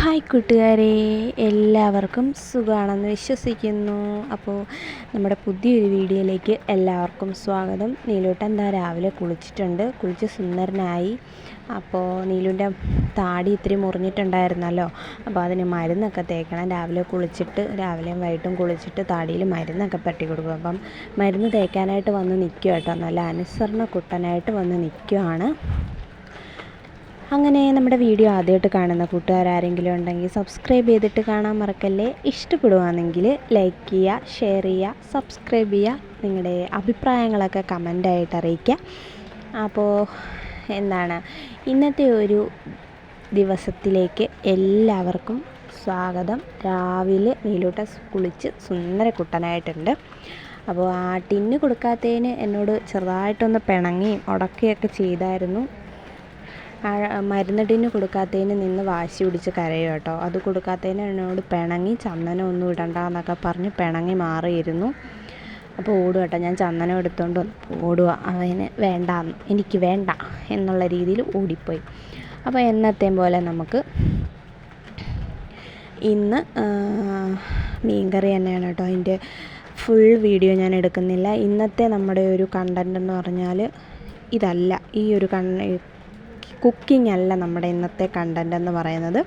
Hi കൂട്ടുകാരെ എല്ലാവർക്കും സുഖമാണെന്ന് വിശ്വസിക്കുന്നു. അപ്പോൾ നമ്മുടെ പുതിയൊരു വീഡിയോയിലേക്ക് എല്ലാവർക്കും സ്വാഗതം. നീലൂട്ടൻ എന്താ രാവിലെ കുളിച്ചിട്ടുണ്ട് കുളിച്ച് സുന്ദരനായി. അപ്പോൾ നീലുവിന്റെ താടി ഇത്തിരി മുറിഞ്ഞിട്ടുണ്ടായിരുന്നല്ലോ അപ്പോൾ അതിന് മരുന്നൊക്കെ തേക്കണം. രാവിലെ കുളിച്ചിട്ട് രാവിലെയും വൈകിട്ടും കുളിച്ചിട്ട് താടിയിൽ മരുന്നൊക്കെ പറ്റി കൊടുക്കും അപ്പം മരുന്ന് തേക്കാനായിട്ട് വന്ന് നിൽക്കുക കേട്ടോ. നല്ല അനുസരണ കുട്ടനായിട്ട് വന്ന് നിൽക്കുകയാണ് അങ്ങനെ നമ്മുടെ വീഡിയോ ആദ്യമായിട്ട് കാണുന്ന കൂട്ടുകാരാരെങ്കിലും ഉണ്ടെങ്കിൽ സബ്സ്ക്രൈബ് ചെയ്തിട്ട് കാണാൻ മറക്കല്ലേ? ഇഷ്ടപ്പെടുവാണെങ്കിൽ ലൈക്ക് ചെയ്യുക ഷെയർ ചെയ്യുക സബ്സ്ക്രൈബ് ചെയ്യുക നിങ്ങളുടെ അഭിപ്രായങ്ങളൊക്കെ കമന്റായിട്ട് അറിയിക്കുക. അപ്പോൾ എന്താണ്? ഇന്നത്തെ ഒരു ദിവസത്തിലേക്ക് എല്ലാവർക്കും സ്വാഗതം. രാവിലെ നീലൂട്ട കുളിച്ച് സുന്ദര കുട്ടനായിട്ടുണ്ട്. അപ്പോൾ ആ ടിന്ന് കൊടുക്കാത്തതിന് എന്നോട് ചെറുതായിട്ടൊന്ന് പിണങ്ങി ഉടക്കുകയൊക്കെ ചെയ്തായിരുന്നു. മരുന്ന് ടിന്ന് കൊടുക്കാത്തതിന് നിന്ന് വാശി പിടിച്ച് കരയും കേട്ടോ. അത് കൊടുക്കാത്തതിന് എന്നോട് പിണങ്ങി ചന്ദനം ഒന്നും ഇടണ്ട എന്നൊക്കെ പറഞ്ഞ് പിണങ്ങി മാറിയിരുന്നു. അപ്പോൾ ഓടുക കേട്ടോ. ഞാൻ ചന്ദനം എടുത്തുകൊണ്ട് ഓടുക. അവന് വേണ്ട എനിക്ക് വേണ്ട എന്നുള്ള രീതിയിൽ ഓടിപ്പോയി. അപ്പോൾ എന്നത്തെയും പോലെ നമുക്ക് ഇന്ന് മീൻകറി തന്നെയാണ് കേട്ടോ. അതിന്റെ ഫുൾ വീഡിയോ ഞാൻ എടുക്കുന്നില്ല. ഇന്നത്തെ നമ്മുടെ ഒരു കണ്ടന്റ് എന്ന് പറഞ്ഞാൽ ഇതല്ല. ഈ ഒരു കണ്ണ കുക്കിംഗ് അല്ല നമ്മുടെ ഇന്നത്തെ കണ്ടന്റ് എന്ന് പറയുന്നത്.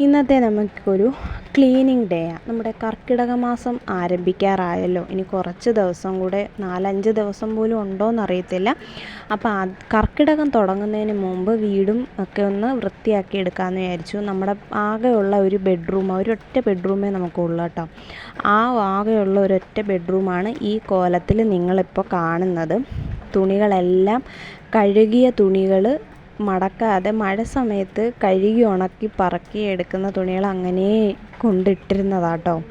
ഇന്നത്തെ നമുക്കൊരു ക്ലീനിങ് ഡേ ആണ് നമ്മുടെ കർക്കിടക മാസം ആരംഭിക്കാറായല്ലോ. ഇനി കുറച്ച് ദിവസം കൂടെ നാലഞ്ച് ദിവസം പോലും ഉണ്ടോയെന്ന് അറിയത്തില്ല. അപ്പോൾ കർക്കിടകം തുടങ്ങുന്നതിന് മുമ്പ് വീടും ഒക്കെ ഒന്ന് വൃത്തിയാക്കി എടുക്കാമെന്ന് വിചാരിച്ചു. നമ്മുടെ ആകെയുള്ള ഒരു ബെഡ്റൂം ഒരൊറ്റ ബെഡ്റൂമേ നമുക്കുള്ളൂ കേട്ടോ. ആ ആകെയുള്ള ഒരൊറ്റ ബെഡ്റൂമാണ് ഈ കോലത്തിൽ നിങ്ങളിപ്പോൾ കാണുന്നത്. തുണികളെല്ലാം കഴുകിയ തുണികൾ മടക്കാതെ മഴ സമയത്ത് കഴുകി ഉണക്കി പറക്കി എടുക്കുന്ന തുണികൾ അങ്ങനെ കൊണ്ടിട്ടിരുന്നതാട്ടോ.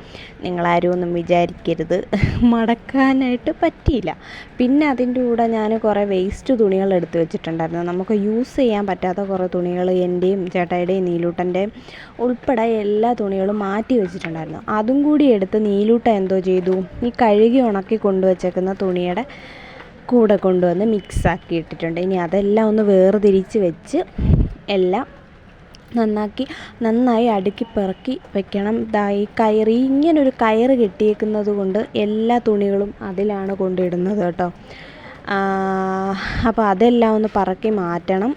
നിങ്ങളാരും ഒന്നും വിചാരിക്കരുത്. മടക്കാനായിട്ട് പറ്റിയില്ല. പിന്നെ അതിന്റെ കൂടെ ഞാൻ കുറേ വേസ്റ്റ് തുണികൾ എടുത്തു വെച്ചിട്ടുണ്ടായിരുന്നു. നമുക്ക് യൂസ് ചെയ്യാൻ പറ്റാത്ത കുറേ തുണികൾ എന്റെയും ചേട്ടായിയുടെയും നീലൂട്ടന്റെയും ഉൾപ്പെടെ എല്ലാ തുണികളും മാറ്റി വെച്ചിട്ടുണ്ടായിരുന്നു. അതും കൂടി എടുത്ത് നീലൂട്ട എന്തോ ചെയ്തു. ഈ കഴുകി ഉണക്കി കൊണ്ടുവച്ചേക്കുന്ന തുണിയുടെ കൂടെ കൊണ്ടുവന്ന് മിക്സാക്കി ഇട്ടിട്ടുണ്ട്. ഇനി അതെല്ലാം ഒന്ന് വേർതിരിച്ച് വെച്ച് എല്ലാം നന്നാക്കി നന്നായി അടുക്കി പെറുക്കി വെക്കണം. ഈ കയറ് ഇങ്ങനൊരു കയറ് കെട്ടിയേക്കുന്നത് കൊണ്ട് എല്ലാ തുണികളും അതിലാണ് കൊണ്ടിടുന്നത് കേട്ടോ. അപ്പോൾ അതെല്ലാം ഒന്ന് പറക്കി മാറ്റണം.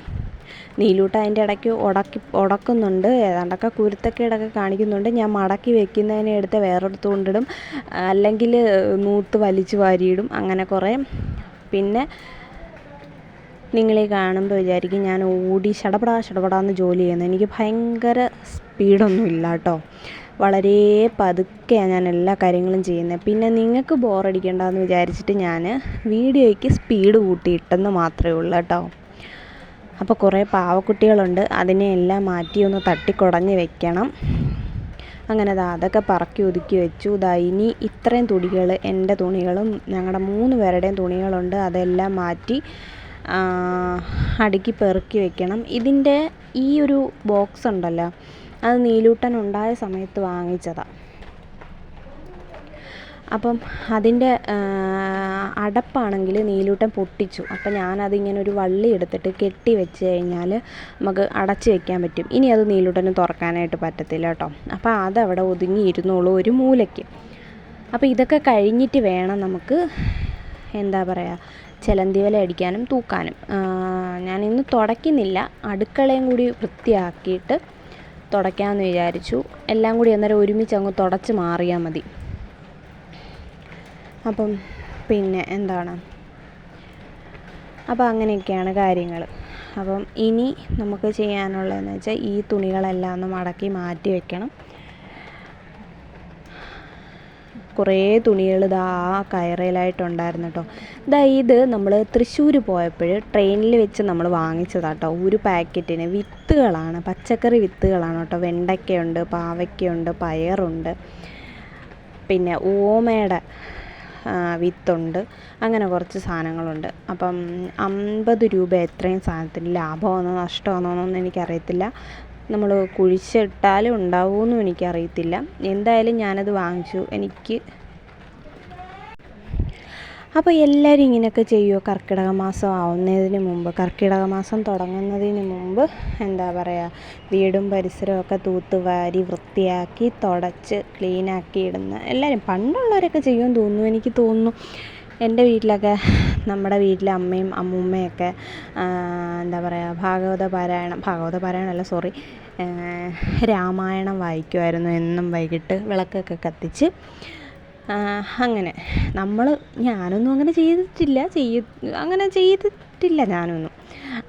നീലൂട്ട അതിന്റെ ഇടയ്ക്ക് ഉടക്കി ഉടക്കുന്നുണ്ട്. ഏതാണ്ടൊക്കെ കുരുത്തക്കേടൊക്കെ കാണിക്കുന്നുണ്ട്. ഞാൻ മടക്കി വെക്കുന്നതിനെ എടുത്ത് വേറെടുത്ത് കൊണ്ടിടും. അല്ലെങ്കിൽ നൂത്ത് വലിച്ചു വാരിയിടും. അങ്ങനെ കുറേ പിന്നെ നിങ്ങളെ കാണുമ്പോൾ വിചാരിക്കും ഞാൻ ഓടി ഷടപടാ ഷടപടാന്ന് ജോലി ചെയ്യുന്നത് എനിക്ക് ഭയങ്കര സ്പീഡൊന്നും ഇല്ല കേട്ടോ. വളരെ പതുക്കെയാണ് ഞാൻ എല്ലാ കാര്യങ്ങളും ചെയ്യുന്നത്. പിന്നെ നിങ്ങൾക്ക് ബോറടിക്കേണ്ടെന്ന് വിചാരിച്ചിട്ട് ഞാൻ വീഡിയോയ്ക്ക് സ്പീഡ് കൂട്ടിയിട്ടെന്ന് മാത്രമേ ഉള്ളൂ കേട്ടോ. അപ്പോൾ കുറേ പാവക്കുട്ടികളുണ്ട്. അതിനെ എല്ലാം മാറ്റി ഒന്ന് തട്ടിക്കുടഞ്ഞ് വെക്കണം. അങ്ങനെ ദാ അതൊക്കെ പറക്കി ഒതുക്കി വെച്ചു. ദാ ഇനി ഇത്രയും തുണികൾ എന്റെ തുണികളും ഞങ്ങളുടെ മൂന്ന് പേരുടെയും തുണികളുണ്ട്. അതെല്ലാം മാറ്റി അടുക്കി പെറുക്കി വെക്കണം. ഇതിന്റെ ഈ ഒരു ബോക്സ് ഉണ്ടല്ലോ അത് നീലൂട്ടൻ ഉണ്ടായ സമയത്ത് വാങ്ങിച്ചതാണ് അപ്പം അതിന്റെ അടപ്പാണെങ്കിൽ നീലൂട്ടൻ പൊട്ടിച്ചു. അപ്പം ഞാനതിങ്ങനെ ഒരു വള്ളി എടുത്തിട്ട് കെട്ടി വെച്ച് കഴിഞ്ഞാൽ നമുക്ക് അടച്ച് വെക്കാൻ പറ്റും. ഇനി അത് നീലൂട്ടന് തുറക്കാനായിട്ട് പറ്റത്തില്ല കേട്ടോ. അപ്പോൾ അതവിടെ ഒതുങ്ങിയിരുന്നുള്ളൂ ഒരു മൂലയ്ക്ക്. അപ്പോൾ ഇതൊക്കെ കഴിഞ്ഞിട്ട് വേണം നമുക്ക് എന്താ പറയുക ചിലന്തി വല അടിക്കാനും തൂക്കാനും. ഞാനിന്ന് തുടയ്ക്കുന്നില്ല. അടുക്കളയും കൂടി വൃത്തിയാക്കിയിട്ട് തുടയ്ക്കാമെന്ന് വിചാരിച്ചു. എല്ലാം കൂടി അന്നേരം ഒരുമിച്ച് അങ്ങ് തുടച്ച് മാറിയാൽ മതി. അപ്പം പിന്നെ എന്താണ്? അപ്പോൾ അങ്ങനെയൊക്കെയാണ് കാര്യങ്ങൾ. അപ്പം ഇനി നമുക്ക് ചെയ്യാനുള്ളതെന്ന് വെച്ചാൽ ഈ തുണികളെല്ലാം ഒന്ന് മടക്കി മാറ്റി വെക്കണം. കുറേ തുണികൾ ഇതാ ആ കയറയിലായിട്ടുണ്ടായിരുന്നു കേട്ടോ. ഇതാ ഇത് നമ്മൾ തൃശ്ശൂർ പോയപ്പോൾ ട്രെയിനിൽ വെച്ച് നമ്മൾ വാങ്ങിച്ചതാണ് കേട്ടോ. ഒരു പാക്കറ്റിന് വിത്തുകളാണ് പച്ചക്കറി വിത്തുകളാണ് കേട്ടോ. വെണ്ടയ്ക്കയുണ്ട് പാവയ്ക്കയുണ്ട് പയറുണ്ട്. പിന്നെ ഓമയുടെ വിത്തുണ്ട്. അങ്ങനെ കുറച്ച് സാധനങ്ങളുണ്ട്. അപ്പം അമ്പത് രൂപ എത്രയും സാധനത്തിന് ലാഭമാണോ നഷ്ടമാണോ എന്നൊന്നും എനിക്കറിയത്തില്ല. നമ്മൾ കുഴിച്ചിട്ടാലും ഉണ്ടാവുമെന്നും എനിക്കറിയത്തില്ല. എന്തായാലും ഞാനത് വാങ്ങിച്ചു. എനിക്ക് അപ്പോൾ എല്ലാവരും ഇങ്ങനെയൊക്കെ ചെയ്യുമോ കർക്കിടക മാസം ആവുന്നതിന് മുമ്പ് കർക്കിടക മാസം തുടങ്ങുന്നതിന് മുമ്പ് എന്താ പറയുക വീടും പരിസരവും ഒക്കെ തൂത്തുവാരി വൃത്തിയാക്കി തുടച്ച് ക്ലീനാക്കി ഇടുന്ന എല്ലാവരും പണ്ടുള്ളവരൊക്കെ ചെയ്യുമെന്ന് തോന്നുന്നു എനിക്ക് തോന്നുന്നു. എന്റെ വീട്ടിലൊക്കെ നമ്മുടെ വീട്ടിലെ അമ്മയും അമ്മൂമ്മയൊക്കെ എന്താ പറയുക ഭാഗവത പാരായണം ഭാഗവത പാരായണമല്ല സോറി രാമായണം വായിക്കുമായിരുന്നു എന്നും വൈകിട്ട് വിളക്കൊക്കെ കത്തിച്ച്. അങ്ങനെ. നമ്മൾ ഞാനൊന്നും അങ്ങനെ ചെയ്തിട്ടില്ല. ചെയ്യ അങ്ങനെ ചെയ്തിട്ടില്ല ഞാനൊന്നും.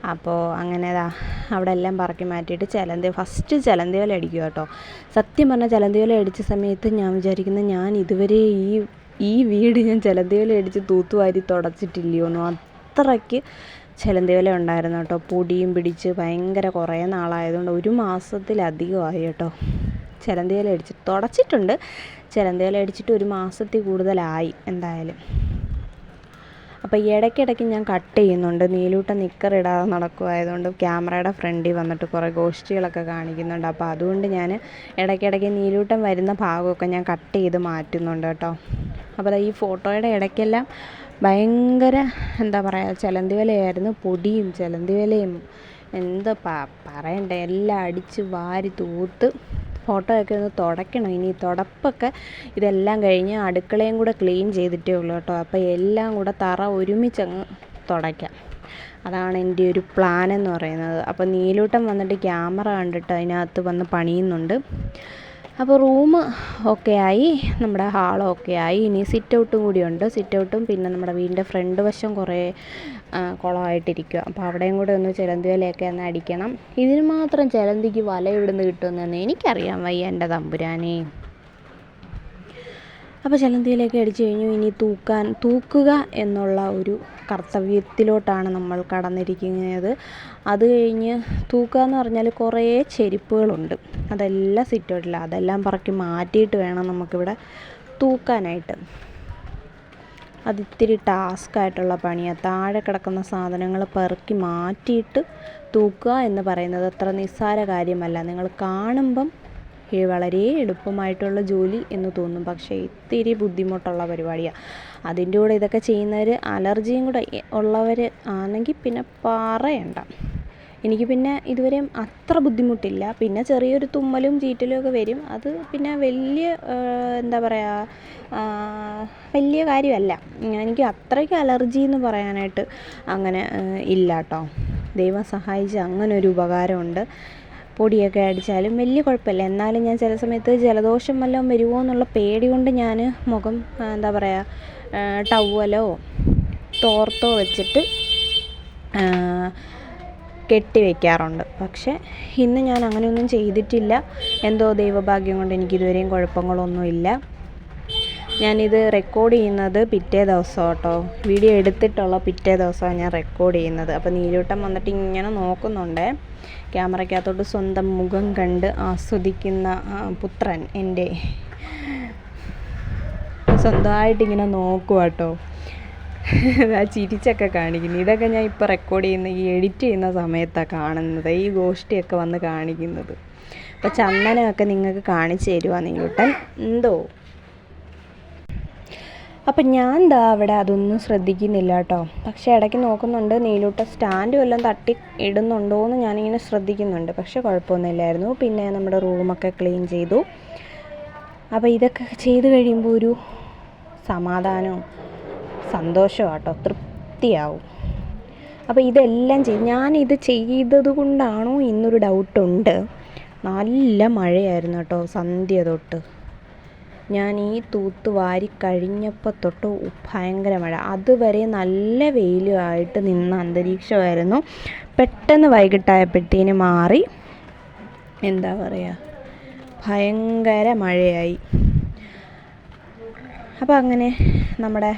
അപ്പോൾ അങ്ങനെ ദാ അവിടെ എല്ലാം പറക്കി മാറ്റിയിട്ട് ചിലന്തി ഫസ്റ്റ് ചിലന്തി വല അടിക്കുക കേട്ടോ. സത്യം പറഞ്ഞാൽ ചിലന്തി വല അടിച്ച സമയത്ത് ഞാൻ വിചാരിക്കുന്നത് ഞാൻ ഇതുവരെ ഈ ഈ വീട് ഞാൻ ചിലന്തി വല അടിച്ച് തൂത്തുവാരി തുടച്ചിട്ടില്ലയോന്നു അത്രയ്ക്ക് ചിലന്തി വല ഉണ്ടായിരുന്നു കേട്ടോ. പൊടിയും പിടിച്ച് ഭയങ്കര കുറേ നാളായതുകൊണ്ട് ഒരു മാസത്തിലധികമായി കേട്ടോ. ചിലന്തി വല അടിച്ച് തുടച്ചിട്ടുണ്ട്. ചിലന്തിയില അടിച്ചിട്ട് ഒരു മാസത്തിൽ കൂടുതലായി എന്തായാലും. അപ്പോൾ ഇടയ്ക്കിടയ്ക്ക് ഞാൻ കട്ട് ചെയ്യുന്നുണ്ട്. നീലൂട്ട നിക്കർ നിക്കറിടാതെ നടക്കുമായതുകൊണ്ട് ക്യാമറയുടെ ഫ്രണ്ടിൽ വന്നിട്ട് കുറേ ഗോഷ്ഠികളൊക്കെ കാണിക്കുന്നുണ്ട്. അപ്പോൾ അതുകൊണ്ട് ഞാൻ ഇടയ്ക്കിടയ്ക്ക് നീലൂട്ടം വരുന്ന ഭാഗമൊക്കെ ഞാൻ കട്ട് ചെയ്ത് മാറ്റുന്നുണ്ട് കേട്ടോ. അപ്പോൾ ഈ ഫോട്ടോയുടെ ഇടയ്ക്കെല്ലാം ഭയങ്കര എന്താ പറയുക ചിലന്തി വിലയായിരുന്നു പൊടിയും ചിലന്തി വിലയും എന്താ പറയണ്ടേ എല്ലാം അടിച്ച് വാരി തൂത്ത് ഫോട്ടോയൊക്കെ ഒന്ന് തുടയ്ക്കണം. ഇനി തുടപ്പൊക്കെ ഇതെല്ലാം കഴിഞ്ഞ് അടുക്കളയും കൂടെ ക്ലീൻ ചെയ്തിട്ടേ ഉള്ളൂ കേട്ടോ. അപ്പോൾ എല്ലാം കൂടെ തറ ഒരുമിച്ചങ്ങ് തുടയ്ക്കാം. അതാണ് എന്റെ ഒരു പ്ലാൻ എന്ന് പറയുന്നത്. അപ്പോൾ നീലൂട്ടം വന്നിട്ട് ക്യാമറ കണ്ടിട്ട് അതിനകത്ത് വന്ന് പണിയുന്നുണ്ട്. അപ്പോൾ റൂം ഒക്കെ ആയി നമ്മുടെ ഹാളും ഒക്കെ ആയി ഇനി സിറ്റ് ഔട്ടും കൂടിയുണ്ട്. സിറ്റ് ഔട്ടും പിന്നെ നമ്മുടെ വീടിന്റെ ഫ്രണ്ട് വശം കുറേ കുളമായിട്ടിരിക്കുക അപ്പോൾ അവിടെയും കൂടെ ഒന്ന് ചിലന്തി വലയൊക്കെ ഒന്ന് അടിക്കണം. ഇതിന് മാത്രം ചിലന്തിക്ക് വല ഇവിടുന്ന് കിട്ടുമെന്ന് എനിക്കറിയാം വയ്യ എന്റെ തമ്പുരാനേ. അപ്പോൾ ചിലന്തിയിലേക്ക് അടിച്ചു കഴിഞ്ഞു. ഇനി തൂക്കാൻ തൂക്കുക എന്നുള്ള ഒരു കർത്തവ്യത്തിലോട്ടാണ് നമ്മൾ കടന്നിരിക്കുന്നത്. അത് കഴിഞ്ഞ് തൂക്കുക എന്ന് പറഞ്ഞാൽ കുറേ ചെരുപ്പുകളുണ്ട്. അതെല്ലാം സിറ്റോട്ടില്ല അതെല്ലാം പറക്കി മാറ്റിയിട്ട് വേണം നമുക്കിവിടെ തൂക്കാനായിട്ട്. അതിത്തിരി ടാസ്ക് ആയിട്ടുള്ള പണിയാണ് താഴെ കിടക്കുന്ന സാധനങ്ങൾ പെറുക്കി മാറ്റിയിട്ട് തൂക്കുക എന്ന് പറയുന്നത് അത്ര നിസ്സാര കാര്യമല്ല. നിങ്ങൾ കാണുമ്പം വളരെ എളുപ്പമായിട്ടുള്ള ജോലി എന്ന് തോന്നും. പക്ഷേ ഇത്തിരി ബുദ്ധിമുട്ടുള്ള പരിപാടിയാണ് അതിന്റെ കൂടെ ഇതൊക്കെ ചെയ്യുന്നവർ അലർജിയും കൂടെ ഉള്ളവർ ആണെങ്കിൽ പിന്നെ പറയണ്ട. എനിക്ക് പിന്നെ ഇതുവരെയും അത്ര ബുദ്ധിമുട്ടില്ല. പിന്നെ ചെറിയൊരു തുമ്മലും ചീറ്റലും ഒക്കെ വരും. അത് പിന്നെ വലിയ എന്താ പറയുക വലിയ കാര്യമല്ല. എനിക്ക് അത്രയ്ക്ക് അലർജി എന്ന് പറയാനായിട്ട് അങ്ങനെ ഇല്ല കേട്ടോ. ദൈവം സഹായിച്ച് അങ്ങനെ ഒരു ഉപകാരമുണ്ട്. പൊടിയൊക്കെ അടിച്ചാലും വലിയ കുഴപ്പമില്ല. എന്നാലും ഞാൻ ചില സമയത്ത് ജലദോഷം വല്ലതും വരുമോ എന്നുള്ള പേടി കൊണ്ട് ഞാൻ മുഖം എന്താ പറയുക ടവലോ തോർത്തോ വെച്ചിട്ട് കെട്ടി വയ്ക്കാറുണ്ട് പക്ഷേ ഇന്ന് ഞാൻ അങ്ങനെയൊന്നും ചെയ്തിട്ടില്ല. എന്തോ ദൈവഭാഗ്യം കൊണ്ട് എനിക്ക് ഇതുവരെയും കുഴപ്പങ്ങളൊന്നുമില്ല. ഞാനിത് റെക്കോർഡ് ചെയ്യുന്നത് പിറ്റേ ദിവസം കേട്ടോ വീഡിയോ എടുത്തിട്ടുള്ള പിറ്റേ ദിവസമാണ് ഞാൻ റെക്കോർഡ് ചെയ്യുന്നത്. അപ്പോൾ നീരൂട്ടം വന്നിട്ട് ഇങ്ങനെ നോക്കുന്നുണ്ട്. ക്യാമറയ്ക്കകത്തോട്ട് സ്വന്തം മുഖം കണ്ട് ആസ്വദിക്കുന്ന പുത്രൻ എന്റെ. സ്വന്തമായിട്ടിങ്ങനെ നോക്കുക കേട്ടോ ആ ചിരിച്ചൊക്കെ കാണിക്കുന്നു. ഇതൊക്കെ ഞാൻ ഇപ്പോൾ റെക്കോർഡ് ചെയ്യുന്ന ഈ എഡിറ്റ് ചെയ്യുന്ന സമയത്താണ് കാണുന്നത്. ഈ ഗോഷ്ടിയൊക്കെ വന്ന് കാണിക്കുന്നത്. അപ്പോൾ ചന്ദനമൊക്കെ നിങ്ങൾക്ക് കാണിച്ചു തരുവാ നീലൂട്ടൻ എന്തോ? അപ്പം ഞാൻ എന്താ അവിടെ അതൊന്നും ശ്രദ്ധിക്കുന്നില്ല കേട്ടോ പക്ഷേ ഇടയ്ക്ക് നോക്കുന്നുണ്ട് നീലൂട്ട സ്റ്റാൻഡ് വല്ലതും തട്ടി ഇടുന്നുണ്ടോ എന്ന് ഞാനിങ്ങനെ ശ്രദ്ധിക്കുന്നുണ്ട്. പക്ഷേ കുഴപ്പമൊന്നുമില്ലായിരുന്നു. പിന്നെ നമ്മുടെ റൂമൊക്കെ ക്ലീൻ ചെയ്തു. അപ്പോൾ ഇതൊക്കെ ചെയ്ത് കഴിയുമ്പോൾ ഒരു സമാധാനവും സന്തോഷവും കേട്ടോ തൃപ്തിയാവും. അപ്പോൾ ഇതെല്ലാം ചെയ്ത് ഞാനിത് ചെയ്തത് കൊണ്ടാണോ ഇന്നൊരു ഡൗട്ടുണ്ട്. നല്ല മഴയായിരുന്നു കേട്ടോ സന്ധ്യ തൊട്ട്. ഞാൻ ഈ തൂത്ത് വാരി കഴിഞ്ഞപ്പോൾ തൊട്ട് ഭയങ്കര മഴ. അതുവരെ നല്ല വെയിലുമായിട്ട് നിന്ന അന്തരീക്ഷമായിരുന്നു. പെട്ടെന്ന് വൈകിട്ടായപ്പോഴത്തേന് മാറി. എന്താ പറയുക ഭയങ്കര മഴയായി. അപ്പോൾ അങ്ങനെ നമ്മുടെ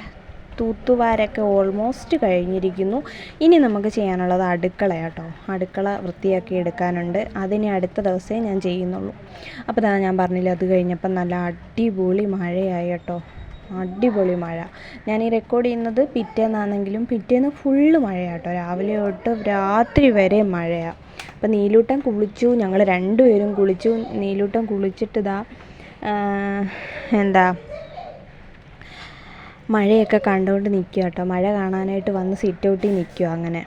തൂത്തുവാരൊക്കെ ഓൾമോസ്റ്റ് കഴിഞ്ഞിരിക്കുന്നു. ഇനി നമുക്ക് ചെയ്യാനുള്ളത് അടുക്കള കേട്ടോ. അടുക്കള വൃത്തിയാക്കി എടുക്കാനുണ്ട്. അതിനെ അടുത്ത ദിവസമേ ഞാൻ ചെയ്യുന്നുള്ളൂ. അപ്പോൾ തന്നെ ഞാൻ പറഞ്ഞില്ല അത് കഴിഞ്ഞപ്പം നല്ല അടിപൊളി മഴയായി കേട്ടോ. അടിപൊളി മഴ. ഞാൻ ഈ റെക്കോർഡ് ചെയ്യുന്നത് പിറ്റേന്നാണെങ്കിലും പിറ്റേന്ന് ഫുള്ള് മഴയാട്ടോ രാവിലെ തൊട്ട് രാത്രി വരെ മഴയാണ് അപ്പം നീലൂട്ടൻ കുളിച്ചു ഞങ്ങൾ രണ്ടുപേരും കുളിച്ചു. നീലൂട്ടൻ കുളിച്ചിട്ട് ഇതാ എന്താ മഴയൊക്കെ കണ്ടുകൊണ്ട് നിൽക്കുക കേട്ടോ. മഴ കാണാനായിട്ട് വന്ന് സിറ്റ് ഔട്ടിൽ നിൽക്കുക അങ്ങനെ.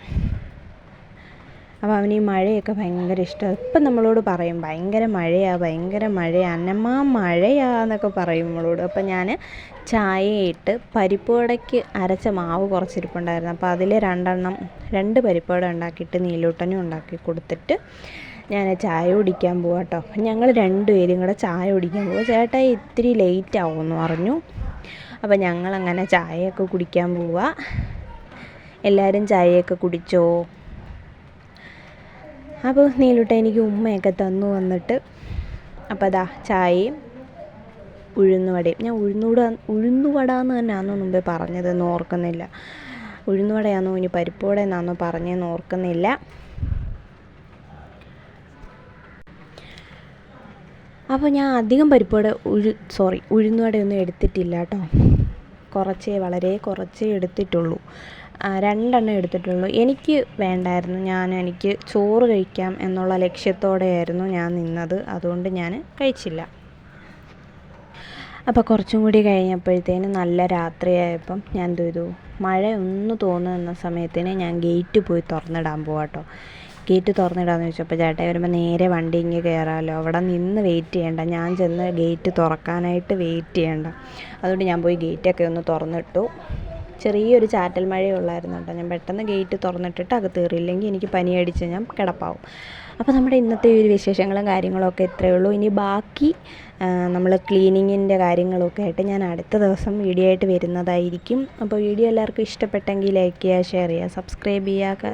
അപ്പോൾ അവന് ഈ മഴയൊക്കെ ഭയങ്കര ഇഷ്ടമാണ് ഇപ്പം നമ്മളോട് പറയും ഭയങ്കര മഴയാണ് ഭയങ്കര മഴയാണ് അന്നമ്മ മഴയാന്നൊക്കെ പറയും നമ്മളോട്. അപ്പം ഞാൻ ചായയിട്ട് പരിപ്പ് വടയ്ക്ക് അരച്ച മാവ് കുറച്ചിരിപ്പുണ്ടായിരുന്നു. അപ്പോൾ അതിൽ രണ്ടെണ്ണം രണ്ട് പരിപ്പുവട ഉണ്ടാക്കിയിട്ട് നീലൂട്ടനും ഉണ്ടാക്കി കൊടുത്തിട്ട് ഞാൻ ചായ കുടിക്കാൻ പോവാം കേട്ടോ. ഞങ്ങൾ രണ്ടുപേരും കൂടെ ചായ കുടിക്കാൻ പോവുക ചേട്ടാ ഇത്തിരി ലേറ്റ് ആവുമെന്ന് പറഞ്ഞു. അപ്പോൾ ഞങ്ങളങ്ങനെ ചായയൊക്കെ കുടിക്കാൻ പോവുക എല്ലാവരും ചായയൊക്കെ കുടിച്ചോ? അപ്പോൾ നീലുട്ട എനിക്ക് ഉമ്മയൊക്കെ തന്നു വന്നിട്ട്. അപ്പോൾ അതാ ചായയും ഉഴുന്നുവടയും. ഞാൻ ഉഴുന്നുവട ഉഴുന്നുവട എന്ന് തന്നെയാണെന്നോ മുമ്പേ പറഞ്ഞതെന്ന് ഓർക്കുന്നില്ല. ഉഴുന്നുവടയാണെന്നോ ഇനി പരിപ്പുവട എന്നാണെന്നോ പറഞ്ഞതെന്ന് ഓർക്കുന്നില്ല. അപ്പോൾ ഞാൻ അധികം പരിപ്പുവട ഉഴു സോറി ഉഴുന്നുവടയൊന്നും എടുത്തിട്ടില്ല കേട്ടോ കുറച്ചേ വളരെ കുറച്ചേ എടുത്തിട്ടുള്ളൂ. രണ്ടെണ്ണം എടുത്തിട്ടുള്ളൂ. എനിക്ക് വേണ്ടായിരുന്നു. ഞാൻ എനിക്ക് ചോറ് കഴിക്കാം എന്നുള്ള ലക്ഷ്യത്തോടെയായിരുന്നു ഞാൻ നിന്നത്. അതുകൊണ്ട് ഞാൻ കഴിച്ചില്ല. അപ്പോൾ കുറച്ചും കൂടി കഴിഞ്ഞപ്പോഴത്തേന് നല്ല രാത്രിയായപ്പം ഞാൻ എന്ത് ചെയ്തു മഴ ഒന്ന് തോന്നുന്ന സമയത്തിന് ഞാൻ ഗേറ്റ് പോയി തുറന്നിടാൻ പോവാട്ടോ. ഗേറ്റ് തുറന്നിടാന്ന് ചോദിച്ചപ്പോൾ ചേട്ടായി വരുമ്പോൾ നേരെ വണ്ടി ഇങ്ങ് കയറാമല്ലോ അവിടെ നിന്ന് വെയിറ്റ് ചെയ്യണ്ട. ഞാൻ ചെന്ന് ഗേറ്റ് തുറക്കാനായിട്ട് വെയിറ്റ് ചെയ്യണ്ട. അതുകൊണ്ട് ഞാൻ പോയി ഗേറ്റൊക്കെ ഒന്ന് തുറന്നിട്ടു. ചെറിയൊരു ചാറ്റൽ മഴയുള്ളായിരുന്നു കേട്ടോ. ഞാൻ പെട്ടെന്ന് ഗേറ്റ് തുറന്നിട്ടിട്ട് അകത്ത് കയറിയില്ലെങ്കിൽ എനിക്ക് പനിയടിച്ച് ഞാൻ കിടപ്പാവും. അപ്പോൾ നമ്മുടെ ഇന്നത്തെ ഒരു വിശേഷങ്ങളും കാര്യങ്ങളൊക്കെ ഇത്രയേ ഉള്ളൂ. ഇനി ബാക്കി നമ്മൾ ക്ലീനിങ്ങിന്റെ കാര്യങ്ങളൊക്കെ ആയിട്ട് ഞാൻ അടുത്ത ദിവസം വീഡിയോ ആയിട്ട് വരുന്നതായിരിക്കും. അപ്പോൾ വീഡിയോ എല്ലാവർക്കും ഇഷ്ടപ്പെട്ടെങ്കിൽ ലൈക്ക് ചെയ്യുക ഷെയർ ചെയ്യുക സബ്സ്ക്രൈബ് ചെയ്യുക.